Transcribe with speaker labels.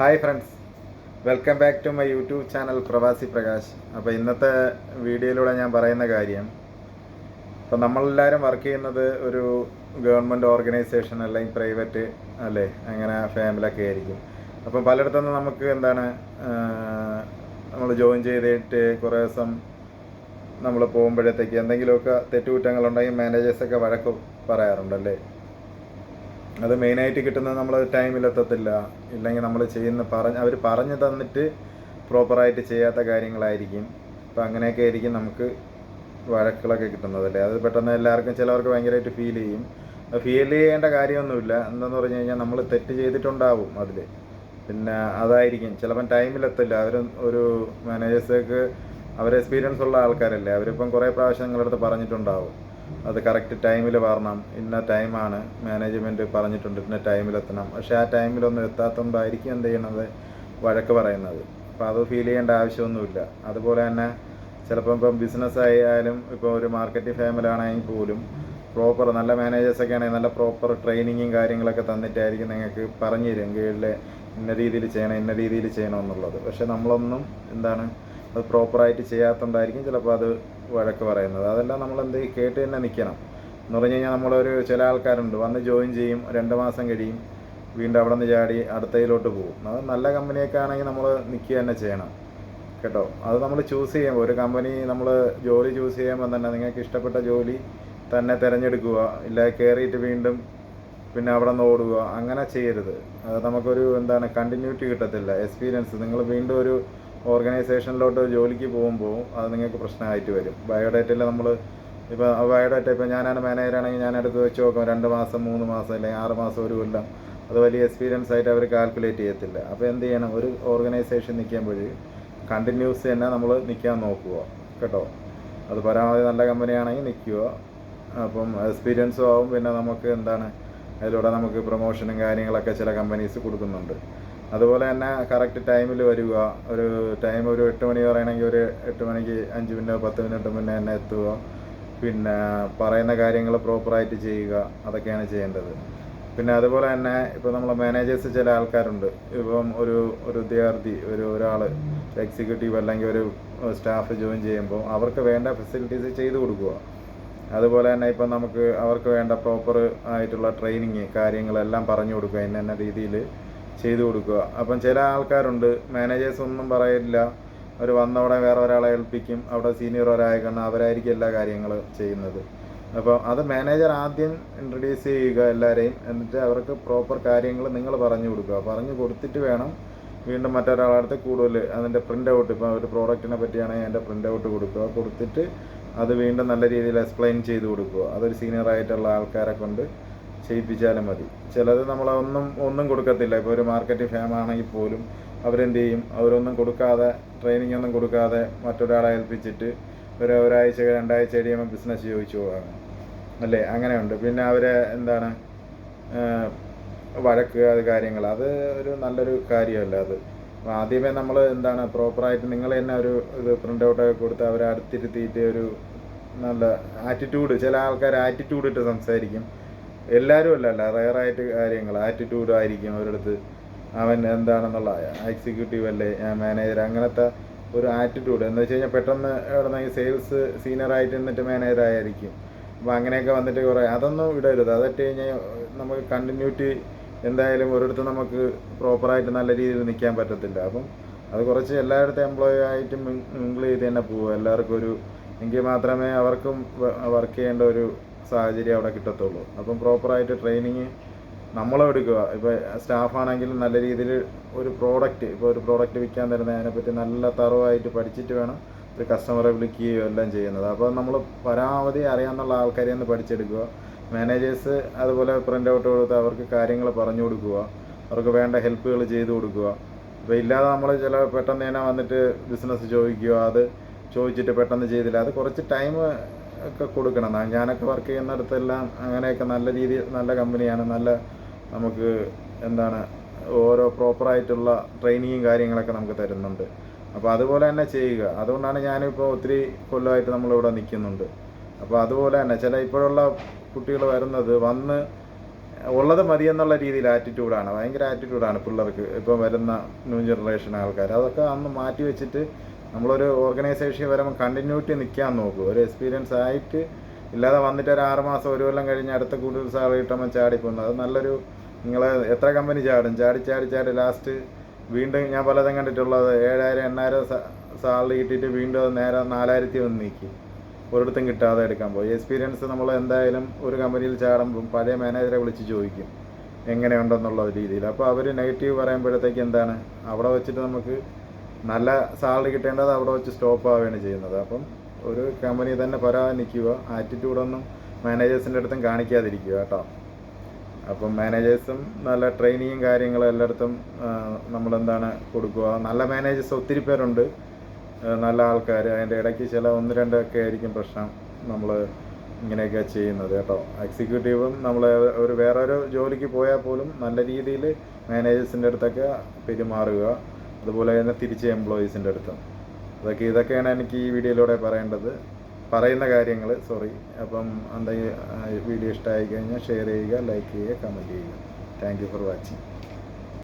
Speaker 1: Hi friends welcome back to my YouTube channel Pravasi Prakash അപ്പോൾ ഇന്നത്തെ വീഡിയോയിലൂടെ ഞാൻ പറയുന്ന കാര്യം ഇപ്പം നമ്മളെല്ലാവരും വർക്ക് ചെയ്യുന്നത് ഒരു ഗവൺമെന്റ് ഓർഗനൈസേഷൻ അല്ലെങ്കിൽ പ്രൈവറ്റ് അല്ലേ അങ്ങനെ ഫാമിലൊക്കെ ആയിരിക്കും. അപ്പം പലയിടത്തുനിന്ന് നമുക്ക് എന്താണ് നമ്മൾ ജോയിൻ ചെയ്തിട്ട് കുറേ ദിവസം നമ്മൾ പോകുമ്പോഴത്തേക്ക് എന്തെങ്കിലുമൊക്കെ തെറ്റുകുറ്റങ്ങളുണ്ടെങ്കിൽ മാനേജേഴ്സൊക്കെ വഴക്ക് പറയാറുണ്ടല്ലേ? അത് മെയിനായിട്ട് കിട്ടുന്നത് നമ്മൾ ടൈമിലെത്തത്തില്ല ഇല്ലെങ്കിൽ നമ്മൾ ചെയ്യുന്ന പറഞ്ഞ് അവർ പറഞ്ഞു തന്നിട്ട് പ്രോപ്പറായിട്ട് ചെയ്യാത്ത കാര്യങ്ങളായിരിക്കും. അപ്പം അങ്ങനെയൊക്കെ ആയിരിക്കും നമുക്ക് വഴക്കുകളൊക്കെ കിട്ടുന്നത് അല്ലേ? അത് പെട്ടെന്ന് എല്ലാവർക്കും ചിലവർക്ക് ഭയങ്കരമായിട്ട് ഫീൽ ചെയ്യും. ഫീൽ ചെയ്യേണ്ട കാര്യമൊന്നുമില്ല. എന്താന്ന് പറഞ്ഞു കഴിഞ്ഞാൽ നമ്മൾ തെറ്റ് ചെയ്തിട്ടുണ്ടാവും അതിൽ പിന്നെ അതായിരിക്കും. ചിലപ്പം ടൈമിലെത്തില്ല അവർ ഒരു മാനേജേഴ്സൊക്കെ അവർ എക്സ്പീരിയൻസ് ഉള്ള ആൾക്കാരല്ലേ? അവരിപ്പം കുറേ പ്രാവശ്യം നിങ്ങളുടെ അടുത്ത് പറഞ്ഞിട്ടുണ്ടാവും. അത് കറക്റ്റ് ടൈമിൽ വരണം. ഇന്ന ടൈമാണ് മാനേജ്മെന്റ് പറഞ്ഞിട്ടുണ്ട് ഇന്ന ടൈമിലെത്തണം പക്ഷേ ആ ടൈമിലൊന്നും എത്താത്തതുകൊണ്ടായിരിക്കും എന്ത് ചെയ്യണത്? വഴക്ക് പറയുന്നത്. അപ്പോൾ അത് ഫീൽ ചെയ്യേണ്ട ആവശ്യമൊന്നുമില്ല. അതുപോലെ തന്നെ ചിലപ്പം ഇപ്പം ബിസിനസ് ആയാലും ഇപ്പോൾ ഒരു മാർക്കറ്റിംഗ് ഫാമിലാണെങ്കിൽ പോലും പ്രോപ്പർ നല്ല മാനേജേഴ്സൊക്കെ ആണെങ്കിൽ നല്ല പ്രോപ്പർ ട്രെയിനിങ്ങും കാര്യങ്ങളൊക്കെ തന്നിട്ടായിരിക്കും നിങ്ങൾക്ക് പറഞ്ഞു തരും. കീഴിൽ ഇന്ന രീതിയിൽ ചെയ്യണം ഇന്ന രീതിയിൽ ചെയ്യണം എന്നുള്ളത്. പക്ഷേ നമ്മളൊന്നും എന്താണ് അത് പ്രോപ്പറായിട്ട് ചെയ്യാത്തതുകൊണ്ടായിരിക്കും ചിലപ്പോൾ അത് വഴക്ക് പറയുന്നത്. അതെല്ലാം നമ്മൾ എന്ത് കേട്ട് തന്നെ നിൽക്കണം. എന്ന് പറഞ്ഞു കഴിഞ്ഞാൽ നമ്മളൊരു ചില ആൾക്കാരുണ്ട്. വന്ന് ജോയിൻ ചെയ്യും. രണ്ട് മാസം കഴിയും. വീണ്ടും അവിടെ നിന്ന് ചാടി അടുത്തയിലോട്ട് പോകും. അത് നല്ല കമ്പനിയൊക്കെ ആണെങ്കിൽ നമ്മൾ നിൽക്കുക തന്നെ ചെയ്യണം. കേട്ടോ? അത് നമ്മൾ ചൂസ് ചെയ്യുമ്പോൾ ഒരു കമ്പനി നമ്മൾ ജോലി ചൂസ് ചെയ്യുമ്പോൾ തന്നെ നിങ്ങൾക്ക് ഇഷ്ടപ്പെട്ട ജോലി തന്നെ തിരഞ്ഞെടുക്കുക. ഇല്ല കയറിയിട്ട് വീണ്ടും പിന്നെ അവിടെ നിന്ന് ഓടുക. അങ്ങനെ ചെയ്യരുത്. അത് നമുക്കൊരു എന്താണ് കണ്ടിന്യൂറ്റി കിട്ടത്തില്ല. എക്സ്പീരിയൻസ് നിങ്ങൾ വീണ്ടും ഒരു ഓർഗനൈസേഷനിലോട്ട് ജോലിക്ക് പോകുമ്പോൾ അത് നിങ്ങൾക്ക് പ്രശ്നമായിട്ട് വരും. ബയോഡേറ്റയിൽ നമ്മൾ ഇപ്പോൾ ബയോഡേറ്റ ഇപ്പോൾ ഞാനാണ് മാനേജറാണെങ്കിൽ ഞാൻ എടുത്ത് വെച്ച് നോക്കാം രണ്ട് മാസം മൂന്ന് മാസം അല്ലെങ്കിൽ ആറ് മാസം ഒരു കൊല്ലം അത് വലിയ എക്സ്പീരിയൻസ് ആയിട്ട് അവർ കാൽക്കുലേറ്റ് ചെയ്യത്തില്ല. അപ്പോൾ എന്ത് ചെയ്യണം? ഒരു ഓർഗനൈസേഷൻ നിൽക്കുമ്പോൾ കണ്ടിന്യൂസ് തന്നെ നമ്മൾ നിൽക്കാൻ നോക്കുക കേട്ടോ. അത് പരമാവധി നല്ല കമ്പനിയാണെങ്കിൽ നിൽക്കുക. അപ്പം എക്സ്പീരിയൻസും ആവും. പിന്നെ നമുക്ക് എന്താണ്? അതിലൂടെ നമുക്ക് പ്രൊമോഷനും കാര്യങ്ങളൊക്കെ ചില കമ്പനീസ് കൊടുക്കുന്നുണ്ട്. അതുപോലെ തന്നെ കറക്റ്റ് ടൈമിൽ വരിക. ഒരു ടൈം ഒരു എട്ട് മണി പറയണമെങ്കിൽ ഒരു എട്ട് മണിക്ക് അഞ്ച് മിനിറ്റ് പത്ത് മിനിറ്റ് മുന്നേ തന്നെ എത്തുക. പിന്നെ പറയുന്ന കാര്യങ്ങൾ പ്രോപ്പറായിട്ട് ചെയ്യുക. അതൊക്കെയാണ് ചെയ്യേണ്ടത്. പിന്നെ അതുപോലെ തന്നെ ഇപ്പോൾ നമ്മളെ മാനേജേഴ്സ് ചില ആൾക്കാരുണ്ട്. ഇപ്പം ഒരു ഒരു വിദ്യാർത്ഥി ഒരു ഒരാൾ എക്സിക്യൂട്ടീവ് അല്ലെങ്കിൽ ഒരു സ്റ്റാഫ് ജോയിൻ ചെയ്യുമ്പോൾ അവർക്ക് വേണ്ട ഫെസിലിറ്റീസ് ചെയ്തു കൊടുക്കുക. അതുപോലെ തന്നെ ഇപ്പം നമുക്ക് അവർക്ക് വേണ്ട പ്രോപ്പർ ആയിട്ടുള്ള ട്രെയിനിങ് കാര്യങ്ങളെല്ലാം പറഞ്ഞു കൊടുക്കുക. ഇന്ന രീതിയിൽ ചെയ്തു കൊടുക്കുക. അപ്പം ചില ആൾക്കാരുണ്ട് മാനേജേഴ്സ് ഒന്നും പറയില്ല. അവർ വന്നവിടെ വേറെ ഒരാളെ ഏൽപ്പിക്കും. അവിടെ സീനിയർ ഒരായ കാരണം അവരായിരിക്കും എല്ലാ കാര്യങ്ങളും ചെയ്യുന്നത്. അപ്പോൾ അത് മാനേജർ ആദ്യം ഇൻട്രൊഡ്യൂസ് ചെയ്യുക എല്ലാവരെയും എന്നിട്ട് അവർക്ക് പ്രോപ്പർ കാര്യങ്ങൾ നിങ്ങൾ പറഞ്ഞു കൊടുക്കുക. പറഞ്ഞു കൊടുത്തിട്ട് വേണം വീണ്ടും മറ്റൊരാളുടെ കൂടുതൽ അതിന്റെ പ്രിന്റ് ഔട്ട് ഇപ്പോൾ ഒരു പ്രോഡക്റ്റിനെ പറ്റിയാണെങ്കിൽ അതിന്റെ പ്രിന്റ് ഔട്ട് കൊടുക്കുക. കൊടുത്തിട്ട് അത് വീണ്ടും നല്ല രീതിയിൽ എക്സ്പ്ലെയിൻ ചെയ്ത് കൊടുക്കുക. അതൊരു സീനിയർ ആയിട്ടുള്ള ആൾക്കാരെ കൊണ്ട് ചെയ്യിപ്പിച്ചാലും മതി. ചിലത് നമ്മളൊന്നും ഒന്നും ഒന്നും കൊടുക്കത്തില്ല. ഇപ്പോൾ ഒരു മാർക്കറ്റ് ഫേം ആണെങ്കിൽ പോലും അവരെന്ത് ചെയ്യും? അവരൊന്നും കൊടുക്കാതെ ട്രെയിനിങ് ഒന്നും കൊടുക്കാതെ മറ്റൊരാളെ ഏൽപ്പിച്ചിട്ട് ഒരു ഒരാഴ്ച രണ്ടാഴ്ച കഴിയുമ്പോൾ ബിസിനസ് ചോദിച്ചു പോവാണ്. അല്ലേ? അങ്ങനെയുണ്ട്. പിന്നെ അവരെ എന്താണ് വഴക്ക് അത് കാര്യങ്ങൾ. അത് ഒരു നല്ലൊരു കാര്യമല്ല അത്. അപ്പോൾ ആദ്യമേ നമ്മൾ എന്താണ് പ്രോപ്പറായിട്ട് നിങ്ങൾ തന്നെ ഒരു ഇത് പ്രിന്റ് ഔട്ടൊക്കെ കൊടുത്ത് അവരെ അടുത്തിരുത്തിയിട്ട് ഒരു നല്ല ആറ്റിറ്റ്യൂഡ് ചില ആൾക്കാർ ആറ്റിറ്റ്യൂഡ് ഇട്ട് സംസാരിക്കും. എല്ലാവരും അല്ലല്ല റയറായിട്ട് കാര്യങ്ങൾ ആറ്റിറ്റ്യൂഡ് ആയിരിക്കും അവരടുത്ത്. അവൻ എന്താണെന്നുള്ള എക്സിക്യൂട്ടീവ് അല്ലേ മാനേജർ അങ്ങനത്തെ ഒരു ആറ്റിറ്റ്യൂഡ് എന്ന് വെച്ച് കഴിഞ്ഞാൽ പെട്ടെന്ന് എവിടെ സെയിൽസ് സീനിയറായിട്ട് നിന്നിട്ട് മാനേജർ ആയിരിക്കും. അപ്പോൾ അങ്ങനെയൊക്കെ വന്നിട്ട് കുറേ അതൊന്നും ഇടരുത്. അതിട്ട് കഴിഞ്ഞാൽ നമുക്ക് കണ്ടിന്യൂറ്റി എന്തായാലും ഒരിടത്ത് നമുക്ക് പ്രോപ്പറായിട്ട് നല്ല രീതിയിൽ നിൽക്കാൻ പറ്റത്തില്ല. അപ്പം അത് കുറച്ച് എല്ലായിടത്തും എംപ്ലോയി ആയിട്ട് മിങ്കിൾ ചെയ്ത് തന്നെ പോവുക. എല്ലാവർക്കും ഒരു എങ്കിൽ മാത്രമേ അവർക്കും വർക്ക് ചെയ്യേണ്ട ഒരു സാഹചര്യം അവിടെ കിട്ടത്തുള്ളൂ. അപ്പം പ്രോപ്പറായിട്ട് ട്രെയിനിങ് നമ്മളെടുക്കുക ഇപ്പോൾ സ്റ്റാഫാണെങ്കിലും നല്ല രീതിയിൽ ഒരു പ്രോഡക്റ്റ് ഇപ്പോൾ ഒരു പ്രോഡക്റ്റ് വിൽക്കാൻ തരുന്ന അതിനെപ്പറ്റി നല്ല തറവായിട്ട് പഠിച്ചിട്ട് വേണം ഒരു കസ്റ്റമറെ വിളിക്കുകയോ എല്ലാം ചെയ്യുന്നത്. അപ്പോൾ നമ്മൾ പരമാവധി അറിയാമെന്നുള്ള ആൾക്കാരെ ഒന്ന് പഠിച്ചെടുക്കുക. മാനേജേഴ്സ് അതുപോലെ പ്രിന്റ് ഔട്ട് കൊടുത്ത് അവർക്ക് കാര്യങ്ങൾ പറഞ്ഞു കൊടുക്കുക. അവർക്ക് വേണ്ട ഹെൽപ്പുകൾ ചെയ്തു കൊടുക്കുക. ഇപ്പോൾ ഇല്ലാതെ നമ്മൾ ചില പെട്ടെന്ന് തന്നെ വന്നിട്ട് ബിസിനസ് ചോദിക്കുക. അത് ചോദിച്ചിട്ട് പെട്ടെന്ന് ചെയ്തില്ല. അത് കുറച്ച് ടൈം ഒക്കെ കൊടുക്കണം. ഞാനൊക്കെ വർക്ക് ചെയ്യുന്നിടത്തെല്ലാം അങ്ങനെയൊക്കെ നല്ല രീതി നല്ല കമ്പനിയാണ് നല്ല നമുക്ക് എന്താണ് ഓരോ പ്രോപ്പറായിട്ടുള്ള ട്രെയിനിങ്ങും കാര്യങ്ങളൊക്കെ നമുക്ക് തരുന്നുണ്ട്. അപ്പോൾ അതുപോലെ തന്നെ ചെയ്യുക. അതുകൊണ്ടാണ് ഞാനിപ്പോൾ ഒത്തിരി കൊല്ലമായിട്ട് നമ്മളിവിടെ നിൽക്കുന്നുണ്ട്. അപ്പോൾ അതുപോലെ തന്നെ ചില ഇപ്പോഴുള്ള കുട്ടികൾ വരുന്നത് വന്ന് ഉള്ളത് മതി എന്നുള്ള രീതിയിൽ ആറ്റിറ്റ്യൂഡാണ് ഭയങ്കര ആറ്റിറ്റ്യൂഡാണ് പിള്ളേർക്ക് ഇപ്പോൾ വരുന്ന ന്യൂ ജനറേഷൻ ആൾക്കാർ. അതൊക്കെ അന്ന് മാറ്റി വെച്ചിട്ട് നമ്മളൊരു ഓർഗനൈസേഷൻ വരുമ്പോൾ കണ്ടിന്യൂറ്റി നിൽക്കാൻ നോക്കും. ഒരു എക്സ്പീരിയൻസ് ആയിട്ട് ഇല്ലാതെ വന്നിട്ട് ഒരു ആറ് മാസം ഒരു കൊല്ലം കഴിഞ്ഞ് അടുത്ത കൂടുതൽ സാലറി കിട്ടുമ്പോൾ ചാടിപ്പോകുന്നത് അത് നല്ലൊരു നിങ്ങൾ എത്ര കമ്പനി ചാടും? ചാടി ചാടി ചാടി ലാസ്റ്റ് വീണ്ടും ഞാൻ പലതും കണ്ടിട്ടുള്ളത് ഏഴായിരം എണ്ണായിരം സാലറി കിട്ടിയിട്ട് വീണ്ടും അത് നേരെ നാലായിരത്തി ഒന്ന് നീക്കി. ഒരിടത്തും കിട്ടാതെ എടുക്കാൻ പോയി. എക്സ്പീരിയൻസ് നമ്മൾ എന്തായാലും ഒരു കമ്പനിയിൽ ചാടുമ്പം പഴയ മാനേജറെ വിളിച്ച് ചോദിക്കും. എങ്ങനെയുണ്ടെന്നുള്ള രീതിയിൽ. അപ്പോൾ അവർ നെഗറ്റീവ് പറയുമ്പോഴത്തേക്ക് എന്താണ്? അവിടെ വെച്ചിട്ട് നമുക്ക് നല്ല സാലറി കിട്ടേണ്ടത് അവിടെ വെച്ച് സ്റ്റോപ്പ് ആവുകയാണ് ചെയ്യുന്നത്. അപ്പം ഒരു കമ്പനി തന്നെ പരാതി നിൽക്കുക ആറ്റിറ്റ്യൂഡൊന്നും മാനേജേഴ്സിന്റെ അടുത്തും കാണിക്കാതിരിക്കുക കേട്ടോ. അപ്പം മാനേജേഴ്സും നല്ല ട്രെയിനിങ്ങും കാര്യങ്ങളും എല്ലായിടത്തും നമ്മളെന്താണ് കൊടുക്കുക. നല്ല മാനേജേഴ്സ് ഒത്തിരി പേരുണ്ട് നല്ല ആൾക്കാർ അതിന്റെ ഇടയ്ക്ക് ചില ഒന്ന് രണ്ടൊക്കെ ആയിരിക്കും പ്രശ്നം നമ്മൾ ഇങ്ങനെയൊക്കെ ചെയ്യുന്നത് കേട്ടോ. എക്സിക്യൂട്ടീവും നമ്മൾ ഒരു വേറൊരു ജോലിക്ക് പോയാൽ പോലും നല്ല രീതിയിൽ മാനേജേഴ്സിന്റെ അടുത്തൊക്കെ പെരുമാറുക. അതുപോലെ തന്നെ തിരിച്ച് എംപ്ലോയീസിന്റെ അടുത്തും. അതൊക്കെ ഇതൊക്കെയാണ് എനിക്ക് ഈ വീഡിയോയിലൂടെ പറയേണ്ടത്. പറയുന്ന കാര്യങ്ങൾ സോറി അപ്പം എന്താ വീഡിയോ ഇഷ്ടമായി കഴിഞ്ഞാൽ ഷെയർ ചെയ്യുക ലൈക്ക് ചെയ്യുക കമന്റ് ചെയ്യുക. Thank you for watching